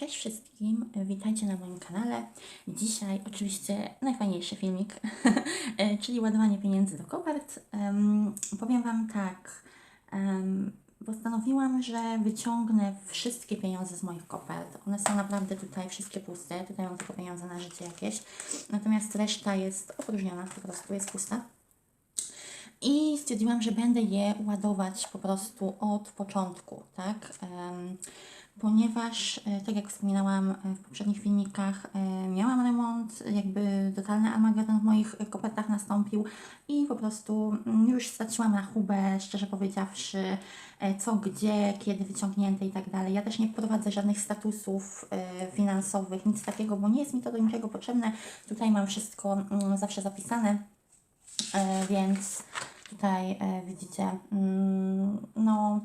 Cześć wszystkim, witajcie na moim kanale. Dzisiaj oczywiście najfajniejszy filmik, e, czyli ładowanie pieniędzy do kopert. Em, powiem Wam tak, em, postanowiłam, że wyciągnę wszystkie pieniądze z moich kopert. One są naprawdę tutaj wszystkie puste, tutaj mam tylko pieniądze na życie jakieś, natomiast reszta jest opróżniona, po prostu jest pusta. I stwierdziłam, że będę je ładować po prostu od początku, tak? Em, ponieważ, e, tak jak wspominałam e, w poprzednich filmikach, e, miałam remont, jakby totalny Armagedon w moich kopertach nastąpił i po prostu mm, już straciłam rachubę, szczerze powiedziawszy, co, gdzie, kiedy wyciągnięte i tak dalej. Ja też nie prowadzę żadnych statusów finansowych, nic takiego, bo nie jest mi to do niczego potrzebne. Tutaj mam wszystko mm, zawsze zapisane. Więc tutaj widzicie, mm, no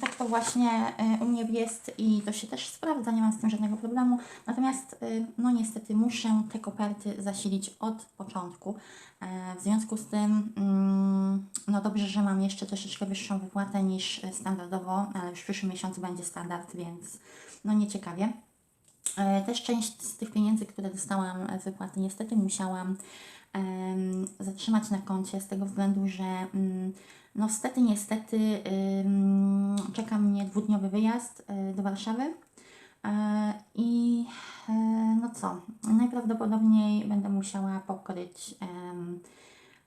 tak to właśnie e, u mnie jest i to się też sprawdza, nie mam z tym żadnego problemu. Natomiast, e, no niestety, muszę te koperty zasilić od początku. E, W związku z tym, mm, no dobrze, że mam jeszcze troszeczkę wyższą wypłatę niż e, standardowo, ale już w przyszłym miesiącu będzie standard, więc no nieciekawie. E, Też część z tych pieniędzy, które dostałam z wypłaty, niestety musiałam zatrzymać na koncie z tego względu, że mm, no stety, niestety ym, czeka mnie dwudniowy wyjazd y, do Warszawy E, i e, no co, najprawdopodobniej będę musiała pokryć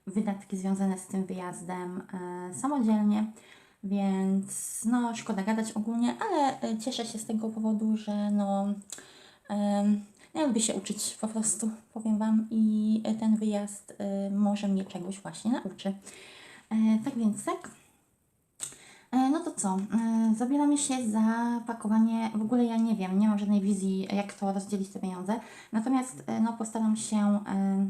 wydatki związane z tym wyjazdem e, samodzielnie. Więc no szkoda gadać ogólnie, ale cieszę się z tego powodu, że no em, ja lubię się uczyć po prostu, powiem Wam i ten wyjazd e, może mnie czegoś właśnie nauczy. E, tak więc tak. E, No to co? E, Zabieramy się za pakowanie. W ogóle ja nie wiem, nie mam żadnej wizji, jak to rozdzielić te pieniądze. Natomiast no, postaram się,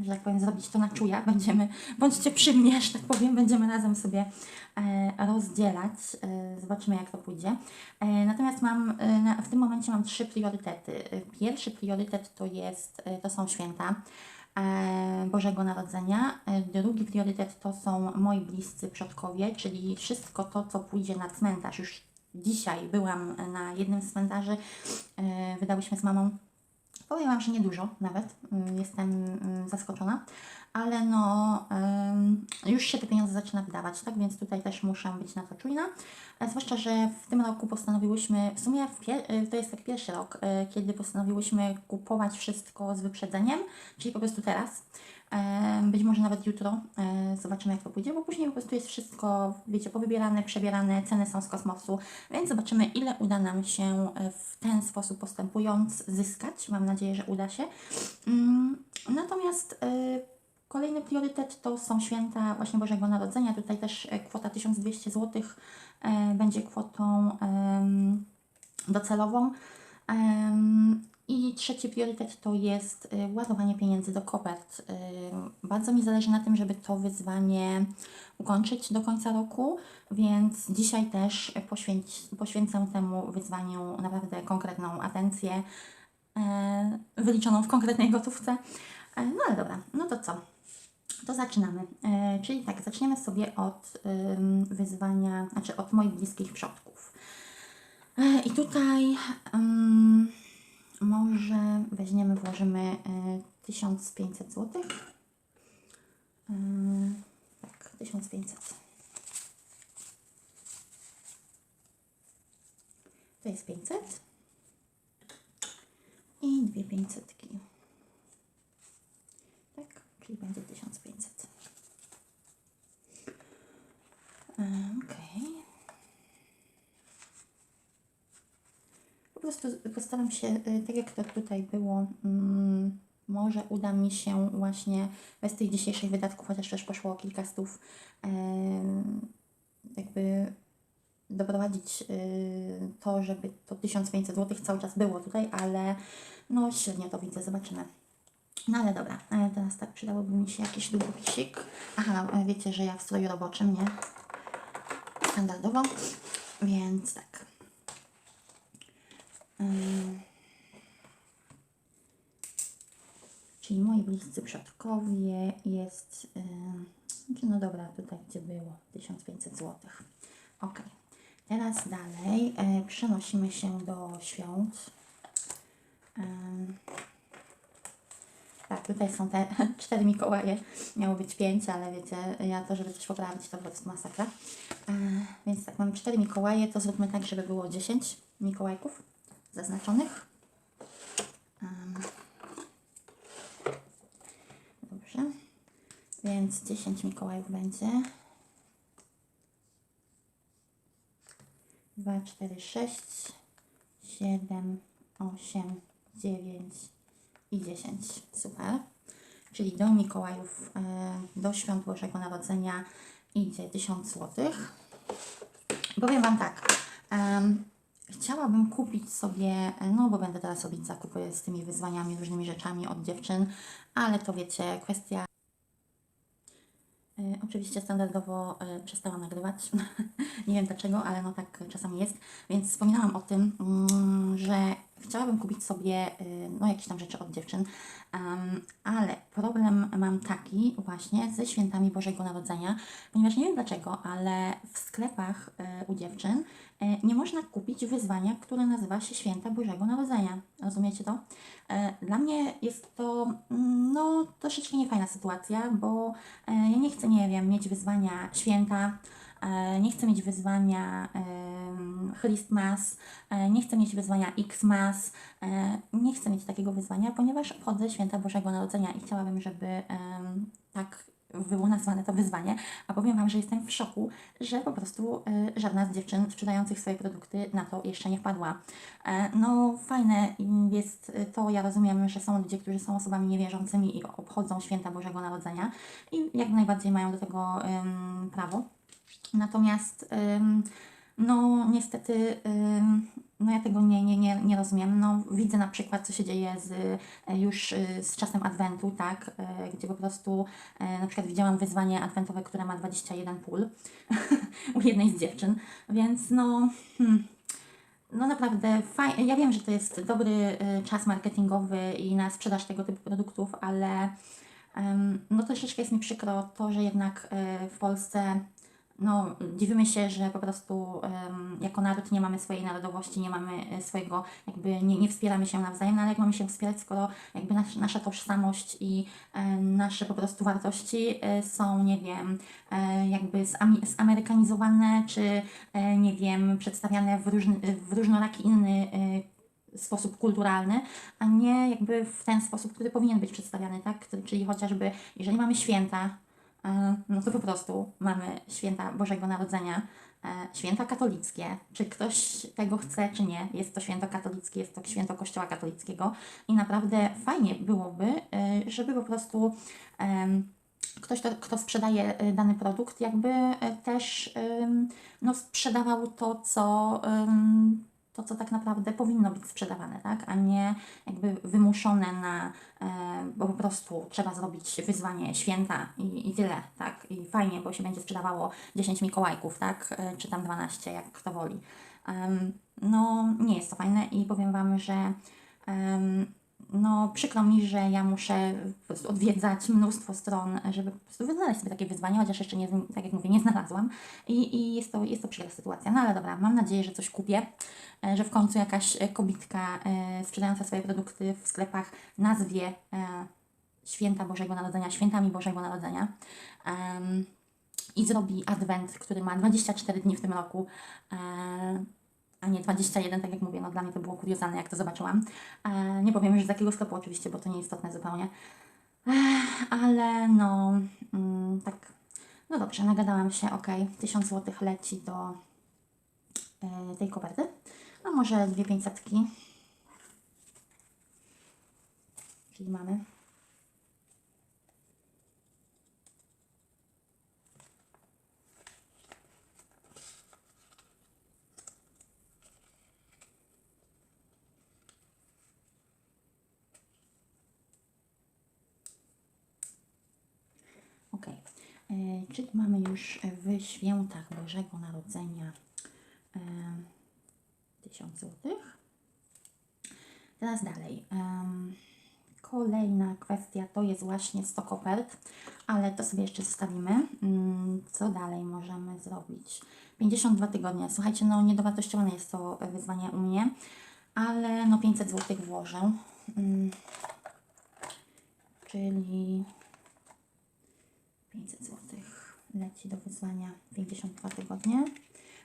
że tak powiem, zrobić to na czuja. Będziemy, bądźcie przy mnie, że tak powiem, będziemy razem sobie rozdzielać. Zobaczymy, jak to pójdzie. Natomiast mam, w tym momencie mam trzy priorytety. Pierwszy priorytet to jest, to są święta. E, Bożego Narodzenia. E, Drugi priorytet to są moi bliscy przodkowie, czyli wszystko to, co pójdzie na cmentarz. Już dzisiaj byłam na jednym cmentarzy, e, wydałyśmy z mamą. Powiem Wam, że niedużo nawet, Mm, jestem mm, zaskoczona, ale no już się te pieniądze zaczyna wydawać, tak więc tutaj też muszę być na to czujna. E, Zwłaszcza, że w tym roku postanowiłyśmy, w sumie w e, to jest tak pierwszy rok, e, kiedy postanowiłyśmy kupować wszystko z wyprzedzeniem, czyli po prostu teraz. Być może nawet jutro e, zobaczymy, jak to pójdzie, bo później po prostu jest wszystko, wiecie, powybierane, przebierane, ceny są z kosmosu, więc zobaczymy, ile uda nam się e, w ten sposób postępując zyskać. Mam nadzieję, że uda się. Mm, Natomiast e, kolejny priorytet to są święta właśnie Bożego Narodzenia. Tutaj też kwota 1200 zł będzie kwotą docelową. I trzeci priorytet to jest y, ładowanie pieniędzy do kopert. Y, Bardzo mi zależy na tym, żeby to wyzwanie ukończyć do końca roku, więc dzisiaj też poświęć, poświęcę temu wyzwaniu naprawdę konkretną atencję, e, wyliczoną w konkretnej gotówce. No ale dobra, no to co? To zaczynamy. Czyli tak, zaczniemy sobie od wyzwania, znaczy od moich bliskich przodków. I tutaj ym, może weźmiemy, włożymy y, 1500 zł. Y, tak, 1500. To jest 500. I dwie 500. Tak, czyli będzie 1500. E, Okej. Po prostu postaram się, y, tak jak to tutaj było, mm, może uda mi się właśnie bez tych dzisiejszych wydatków, chociaż też poszło kilka stów, jakby doprowadzić y, to, żeby to 1500 zł cały czas było tutaj, ale no średnio to widzę, zobaczymy. No ale dobra, e, teraz tak przydałoby mi się jakiś długopisik. Aha, e, wiecie, że ja w stroju roboczym, nie? Standardowo, więc tak. Czyli moi bliscy przodkowie jest, znaczy no dobra, tutaj gdzie było 1500 zł. Ok, teraz dalej e, przenosimy się do świąt. Tak, tutaj są te cztery Mikołaje. Miało być pięć, ale wiecie, ja to, żeby coś poprawić, to po prostu masakra. E, więc tak, mamy cztery Mikołaje, to zróbmy tak, żeby było 10 Mikołajków zaznaczonych. Dobrze. Więc 10 Mikołajów będzie. 2, 4, 6, 7, 8, 9 i 10. Super. Czyli do Mikołajów, e, do Świąt Bożego Narodzenia idzie 1000 zł. Powiem Wam tak. Chciałabym kupić sobie, no bo będę teraz robić zakupy z tymi wyzwaniami, różnymi rzeczami od dziewczyn, ale to wiecie, kwestia E, Oczywiście standardowo e, przestałam nagrywać. Nie wiem dlaczego, ale no tak czasami jest. Więc wspominałam o tym, mm, że chciałabym kupić sobie e, no, jakieś tam rzeczy od dziewczyn, ale problem mam taki właśnie ze świętami Bożego Narodzenia, ponieważ nie wiem dlaczego, ale w sklepach e, u dziewczyn e, nie można kupić wyzwania, które nazywa się Święta Bożego Narodzenia. Rozumiecie to? E, Dla mnie jest to mm, no, troszeczkę niefajna sytuacja, bo e, ja nie chcę, nie wiem, mieć wyzwania święta, e, nie chcę mieć wyzwania Christmas, e, nie chcę mieć wyzwania Xmas, e, nie chcę mieć takiego wyzwania, ponieważ obchodzę Święta Bożego Narodzenia i chciałabym, żeby tak było nazwane to wyzwanie, a powiem Wam, że jestem w szoku, że po prostu e, żadna z dziewczyn sprzedających swoje produkty na to jeszcze nie wpadła. E, no fajne jest to, ja rozumiem, że są ludzie, którzy są osobami niewierzącymi i obchodzą święta Bożego Narodzenia i jak najbardziej mają do tego em, prawo. Natomiast em, no niestety no ja tego nie, nie, nie, nie rozumiem. No, widzę na przykład, co się dzieje z, e, już e, z czasem Adwentu, tak, e, gdzie po prostu e, na przykład widziałam wyzwanie adwentowe, które ma 21 pól u jednej z dziewczyn, więc no... Hmm. No naprawdę, faj... ja wiem, że to jest dobry y, czas marketingowy i na sprzedaż tego typu produktów, ale em, no troszeczkę jest mi przykro to, że jednak y, w Polsce no, dziwimy się, że po prostu em, jako naród nie mamy swojej narodowości, nie mamy e, swojego, jakby nie, nie wspieramy się nawzajem, no ale jak mamy się wspierać, skoro jakby nas, nasza tożsamość i e, nasze po prostu wartości e, są, nie wiem, e, jakby zamerykanizowane, czy e, nie wiem, przedstawiane w, różny, w różnoraki inny e, sposób kulturalny, a nie jakby w ten sposób, który powinien być przedstawiany, tak? Czyli chociażby, jeżeli mamy święta, no to po prostu mamy święta Bożego Narodzenia, e, święta katolickie. Czy ktoś tego chce, czy nie, jest to święto katolickie, jest to święto Kościoła katolickiego i naprawdę fajnie byłoby, e, żeby po prostu ktoś, to, kto sprzedaje e, dany produkt, jakby e, też no, sprzedawał to, co, to, co tak naprawdę powinno być sprzedawane, tak? a nie jakby wymuszone na, e, bo po prostu trzeba zrobić wyzwanie święta i, i tyle, tak? I fajnie, bo się będzie sprzedawało 10 Mikołajków, tak? E, czy tam 12, jak kto woli. No, nie jest to fajne i powiem Wam, że no, przykro mi, że ja muszę po prostu odwiedzać mnóstwo stron, żeby po prostu znaleźć sobie takie wyzwanie, chociaż jeszcze nie, tak jak mówię, nie znalazłam. I, i jest, to, jest to przykra sytuacja. No ale dobra, mam nadzieję, że coś kupię, e, że w końcu jakaś e, kobitka e, sprzedająca swoje produkty w sklepach nazwie Święta Bożego Narodzenia, Świętami Bożego Narodzenia. I zrobi adwent, który ma 24 dni w tym roku, a nie 21, tak jak mówię, no dla mnie to było kuriozalne, jak to zobaczyłam. E, nie powiem już z jakiego sklepu oczywiście, bo to nie istotne zupełnie. Ech, ale no, mm, tak, no dobrze, nagadałam się, ok, 1000 zł leci do e, tej koperty, a może dwie 500. Czyli mamy Ok, e, czyli mamy już w świętach Bożego Narodzenia e, 1000 zł. Teraz dalej. em, kolejna kwestia to jest właśnie 100 kopert, ale to sobie jeszcze zostawimy. Mm, Co dalej możemy zrobić? 52 tygodnie. Słuchajcie, no niedowartościowane jest to wyzwanie u mnie. ale no 500 zł włożę. Mm. Czyli 500 zł leci do wyzwania 52 tygodnie.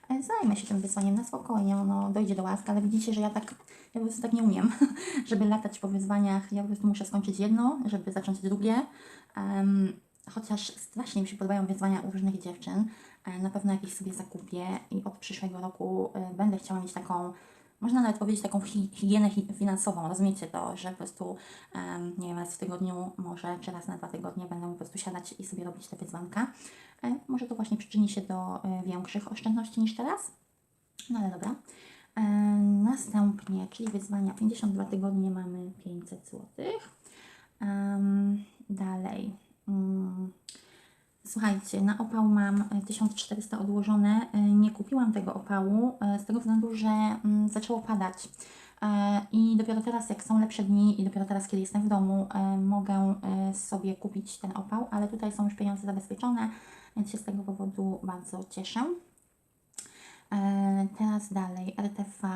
E, Zajmę się tym wyzwaniem na spokojnie, ono dojdzie do łask, ale widzicie, że ja tak, ja po prostu tak nie umiem, żeby latać po wyzwaniach. Ja po prostu muszę skończyć jedno, żeby zacząć drugie. Em, chociaż strasznie mi się podobają wyzwania u różnych dziewczyn. E, Na pewno jakieś sobie zakupię i od przyszłego roku e, będę chciała mieć taką, można nawet powiedzieć taką hi- higienę hi- finansową. Rozumiecie to, że po prostu, nie wiem, raz w tygodniu, może czy raz na dwa tygodnie będę po prostu siadać i sobie robić te wyzwanka. E, Może to właśnie przyczyni się do e, większych oszczędności niż teraz. No ale dobra. E, następnie, czyli wyzwania 52 tygodnie mamy 500 zł. dalej. Słuchajcie, na opał mam e, 1400 odłożone. E, Nie kupiłam tego opału e, z tego względu, że mm, zaczęło padać. E, I dopiero teraz, jak są lepsze dni i dopiero teraz, kiedy jestem w domu, e, mogę e, sobie kupić ten opał, ale tutaj są już pieniądze zabezpieczone, więc się z tego powodu bardzo cieszę. E, Teraz dalej, RTV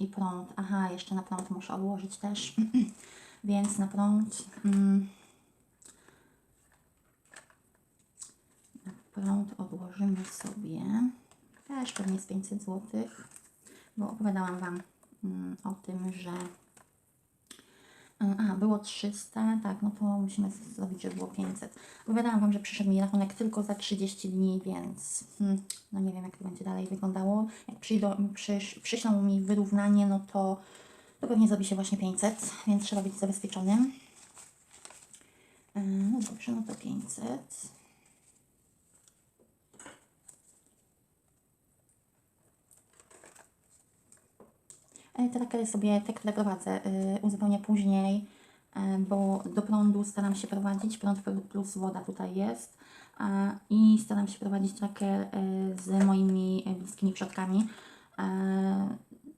i prąd. Aha, jeszcze na prąd muszę odłożyć też, więc na prąd. Mm, prąd odłożymy sobie też pewnie z 500 zł, bo opowiadałam Wam mm, o tym, że a, było 300, tak, no to musimy zrobić, żeby było 500. Opowiadałam Wam, że przyszedł mi rachunek tylko za 30 dni, więc hmm, no nie wiem, jak to będzie dalej wyglądało. Jak przyjdą, przysz, przyślą mi wyrównanie, no to, to pewnie zrobi się właśnie 500, więc trzeba być zabezpieczonym. E, No dobrze, no to 500. Te trackery sobie te, które prowadzę, y, uzupełnię później, e, bo do prądu staram się prowadzić, prąd plus woda tutaj jest e, i staram się prowadzić tracker e, z moimi e, bliskimi przodkami. E,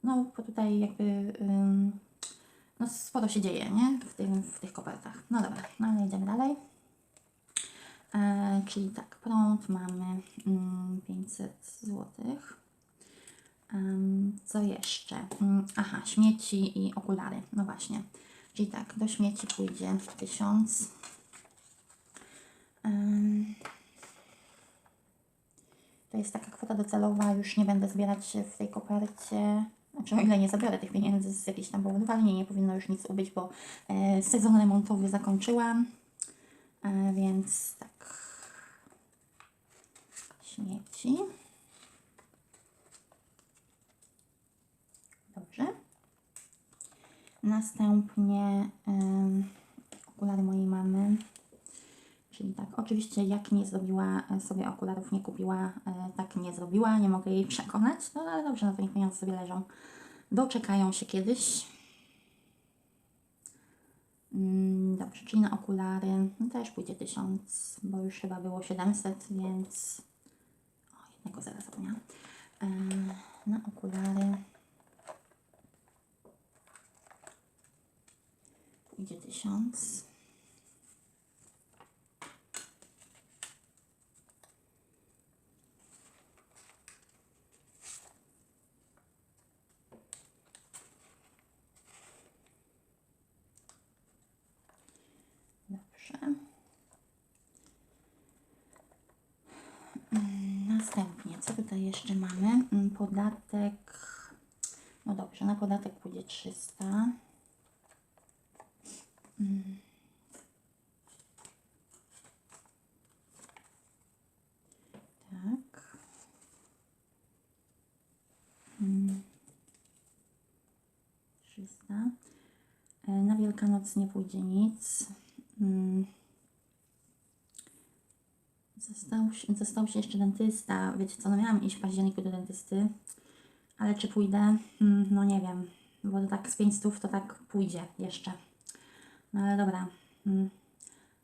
No, bo tutaj jakby no, sporo się dzieje, nie? W, tym, w tych kopertach. No dobra, no ale idziemy dalej. E, czyli tak, prąd mamy mm, 500 złotych. Co jeszcze? Mm, Aha, śmieci i okulary. No właśnie. Czyli tak, do śmieci pójdzie 1000. Em, To jest taka kwota docelowa, już nie będę zbierać w tej kopercie. Znaczy, o ile nie zabiorę tych pieniędzy z jakiejś tam powodów, ale nie, nie powinno już nic ubyć, bo e, sezon remontowy zakończyłam. E, więc tak. Śmieci. Dobrze. Następnie okulary mojej mamy. Czyli tak, oczywiście jak nie zrobiła e, sobie okularów, nie kupiła, e, tak nie zrobiła, nie mogę jej przekonać, no ale dobrze, no to niech pieniądze sobie leżą. Doczekają się kiedyś. Mm, Dobrze, czyli na okulary no też pójdzie 1000, bo już chyba było 700, więc... O, jednego zaraz zapomniałam. Na okulary pójdzie 1000. Dobrze. Mm, Następnie, co tutaj jeszcze mamy? Mm, Podatek. No dobrze, na podatek pójdzie 300. Mm. Tak. Mm. 300. E, Nie pójdzie nic. Mm. Został, się- został się jeszcze dentysta. Wiecie co, no miałam iść w październiku do dentysty, ale czy pójdę? Mm, No nie wiem, bo to tak z 500 to tak pójdzie jeszcze. No ale dobra. Mm.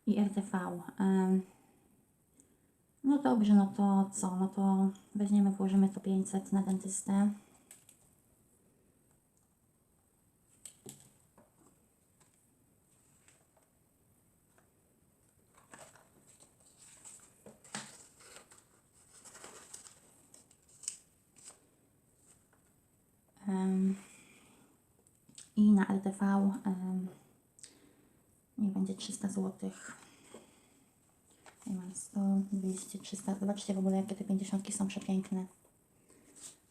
I RTV. No dobrze, no to co? No to weźmiemy, włożymy to 500 na dentystę. Em, i na RTV em, niech będzie 300 zł. Ja mam 100, 200, 300. Zobaczcie w ogóle, jakie te 50 są przepiękne.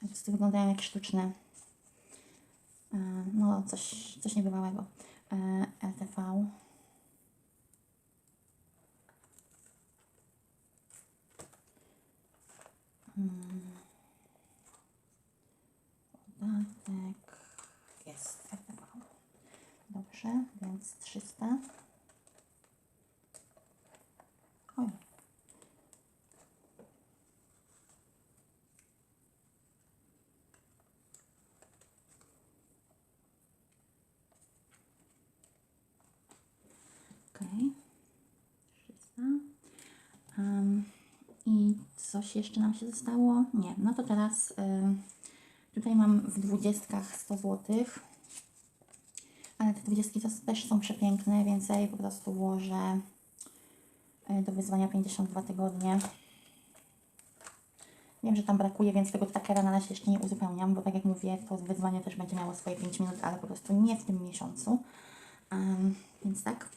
Po prostu wyglądają jak sztuczne. E, No, coś, coś niebywałego. E, RTV. Podatek jest RTV. Dobrze, więc 300. Oj. Okej. 300. Um, I coś jeszcze nam się zostało? Nie. No to teraz ym, tutaj mam w dwudziestkach 100 zł. Ale te dwudziestki też są przepiękne, więc ja je po prostu włożę y, do wyzwania 52 tygodnie. Wiem, że tam brakuje, więc tego trackera na razie jeszcze nie uzupełniam, bo tak jak mówię, to wyzwanie też będzie miało swoje 5 minut, ale po prostu nie w tym miesiącu. Em, więc tak.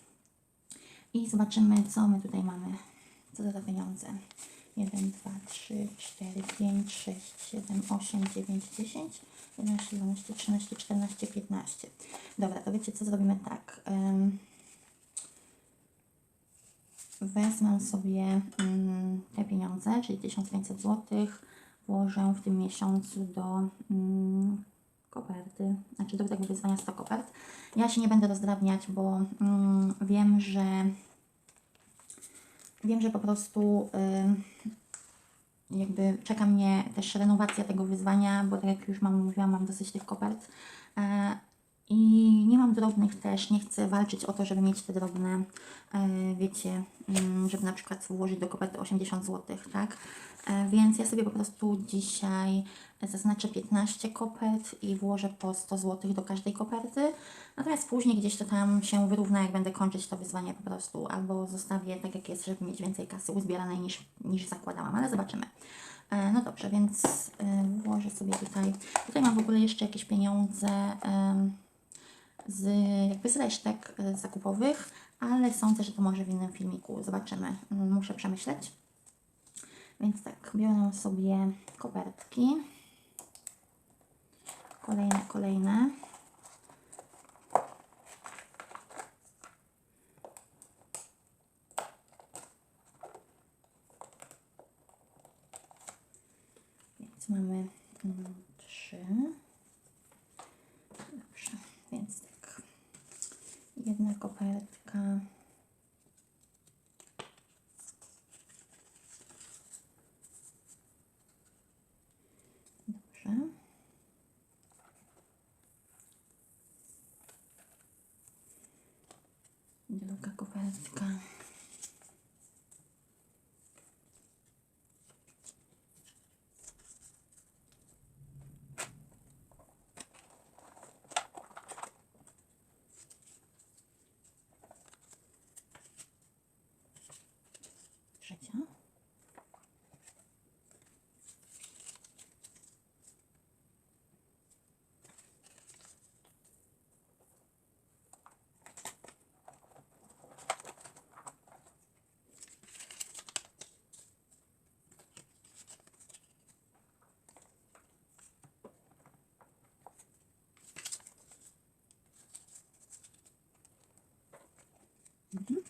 I zobaczymy, co my tutaj mamy. Co to za pieniądze? 1, 2, 3, 4, 5, 6, 7, 8, 9, 10, 11, 12, 13, 14, 15. Dobra, to wiecie co zrobimy tak. Em, wezmę sobie mm, te pieniądze, czyli 1500 zł, włożę w tym miesiącu do mm, koperty, znaczy do tego wyzwania 100 kopert. Ja się nie będę rozdrabniać, bo mm, wiem, że wiem, że po prostu y, jakby czeka mnie też renowacja tego wyzwania, bo tak jak już mam mówiłam, mam dosyć tych kopert. I nie mam drobnych też, nie chcę walczyć o to, żeby mieć te drobne, e, wiecie, mm, żeby na przykład włożyć do koperty 80 zł, tak? E, Więc ja sobie po prostu dzisiaj zaznaczę 15 kopert i włożę po 100 zł do każdej koperty. Natomiast później gdzieś to tam się wyrówna, jak będę kończyć to wyzwanie po prostu, albo zostawię tak jak jest, żeby mieć więcej kasy uzbieranej niż, niż zakładałam, ale zobaczymy. E, No dobrze, więc włożę sobie tutaj. Tutaj mam w ogóle jeszcze jakieś pieniądze. Z, jakby z resztek e, zakupowych, ale sądzę, że to może w innym filmiku. Zobaczymy. Mm, Muszę przemyśleć. Więc tak, biorę sobie kopertki. Kolejne, kolejne. Więc mamy mm, trzy. Dobrze, więc tak. Jedna kopertka. Hmm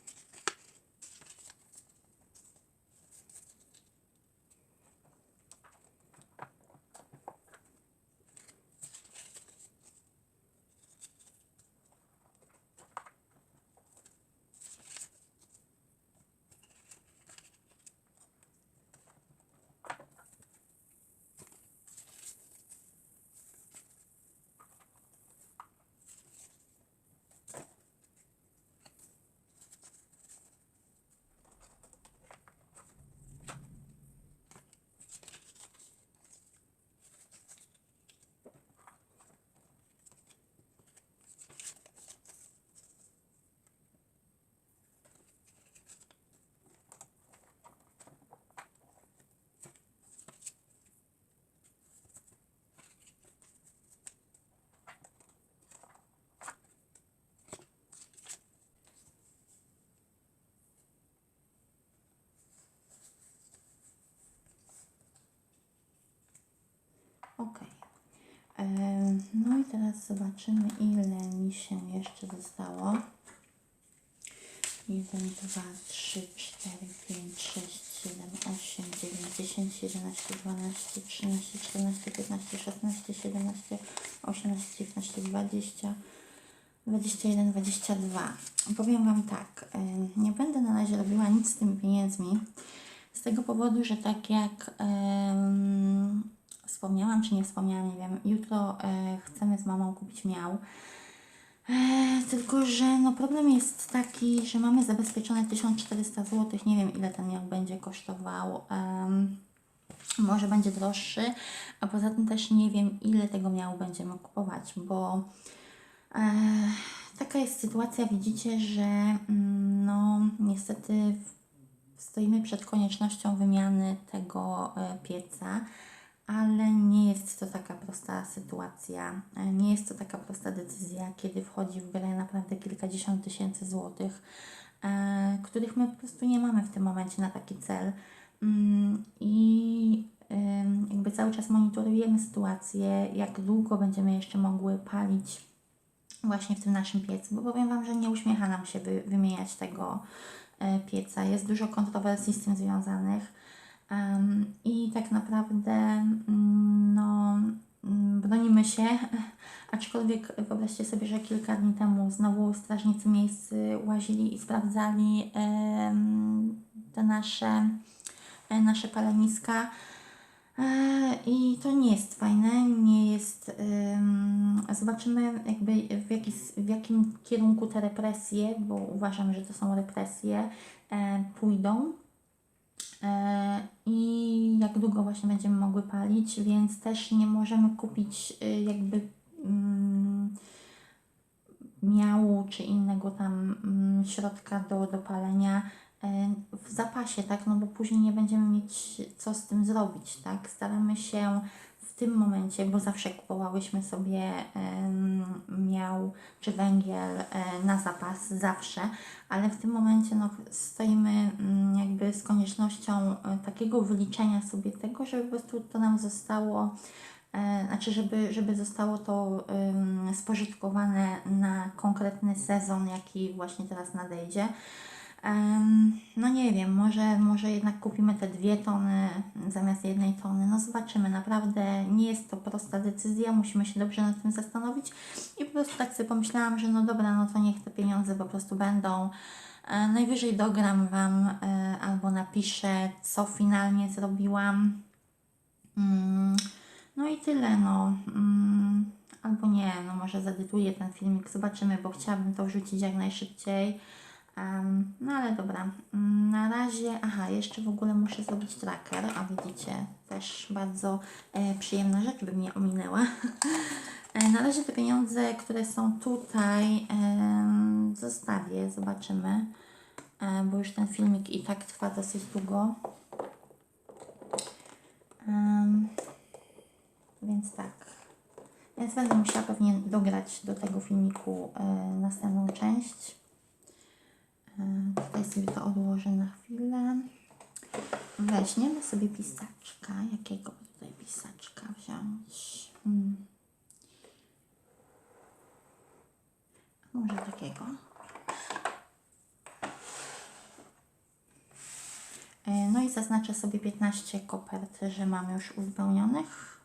Em, No i teraz zobaczymy, ile mi się jeszcze zostało. 1, 2, 3, 4, 5, 6, 7, 8, 9, 10, 11, 12, 13, 14, 15, 16, 17, 18, 19, 20, 21, 22. Powiem Wam tak, em, nie będę na razie robiła nic z tymi pieniędzmi, z tego powodu, że tak jak em, wspomniałam, czy nie wspomniałam, nie wiem, jutro e, chcemy z mamą kupić miał. E, tylko, że no problem jest taki, że mamy zabezpieczone 1400 zł. Nie wiem, ile ten miał będzie kosztował. Em, może będzie droższy, a poza tym też nie wiem, ile tego miału będziemy kupować, bo e, taka jest sytuacja, widzicie, że mm, no niestety stoimy przed koniecznością wymiany tego e, pieca, ale nie jest to taka prosta sytuacja, e, nie jest to taka prosta decyzja, kiedy wchodzi w grę naprawdę kilkadziesiąt tysięcy złotych, e, których my po prostu nie mamy w tym momencie na taki cel. Mm, I jakby cały czas monitorujemy sytuację, jak długo będziemy jeszcze mogły palić właśnie w tym naszym piecu, bo powiem Wam, że nie uśmiecha nam się wy, wymieniać tego e, pieca. Jest dużo kontrowersji z tym związanych i tak naprawdę mm, no, mm, bronimy się, aczkolwiek wyobraźcie sobie, że kilka dni temu znowu strażnicy miejscy łazili i sprawdzali te nasze, e, nasze paleniska. E, I to nie jest fajne, nie jest. ym, zobaczymy, jakby w, jaki, w jakim kierunku te represje, bo uważam, że to są represje, e, pójdą. E, I jak długo właśnie będziemy mogły palić, więc też nie możemy kupić y, jakby mm, miału czy innego tam mm, środka do, do palenia e, w zapasie, tak? No bo później nie będziemy mieć co z tym zrobić, tak? Staramy się tym momencie, bo zawsze kupowałyśmy sobie miał czy węgiel e, na zapas, zawsze, ale w tym momencie no, stoimy mm, jakby z koniecznością e, takiego wyliczenia sobie tego, żeby po prostu to nam zostało E, znaczy, żeby, żeby zostało to spożytkowane na konkretny sezon, jaki właśnie teraz nadejdzie. No nie wiem, może, może jednak kupimy te dwie tony zamiast jednej tony. No zobaczymy, naprawdę nie jest to prosta decyzja, musimy się dobrze nad tym zastanowić. I po prostu tak sobie pomyślałam, że no dobra, no to niech te pieniądze po prostu będą. E, najwyżej dogram Wam e, albo napiszę, co finalnie zrobiłam. Mm, no i tyle, no. Mm, albo nie, no może zadytuję ten filmik, zobaczymy, bo chciałabym to wrzucić jak najszybciej. Em, no ale dobra, na razie, aha, jeszcze w ogóle muszę zrobić tracker, a widzicie, też bardzo e, przyjemna rzecz by mnie ominęła. E, na razie te pieniądze, które są tutaj, em, zostawię, zobaczymy, e, bo już ten filmik i tak trwa dosyć długo. Więc tak. Więc będę musiała pewnie dograć do tego filmiku e, następną część. E, tutaj sobie to odłożę na chwilę. Weźmiemy sobie pisaczka. Jakiego tutaj pisaczka wziąć? Hmm. Może takiego. E, No i zaznaczę sobie 15 kopert, że mam już uzupełnionych.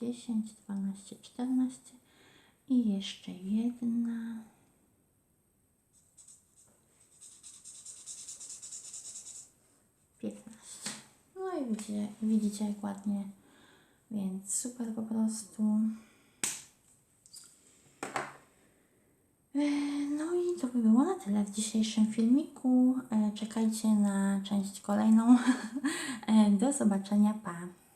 10, 12, 14 i jeszcze jedna. Piętnaście. No i widzicie, widzicie jak ładnie, więc super po prostu. E, No i to by było na tyle w dzisiejszym filmiku. E, Czekajcie na część kolejną. E, Do zobaczenia, pa!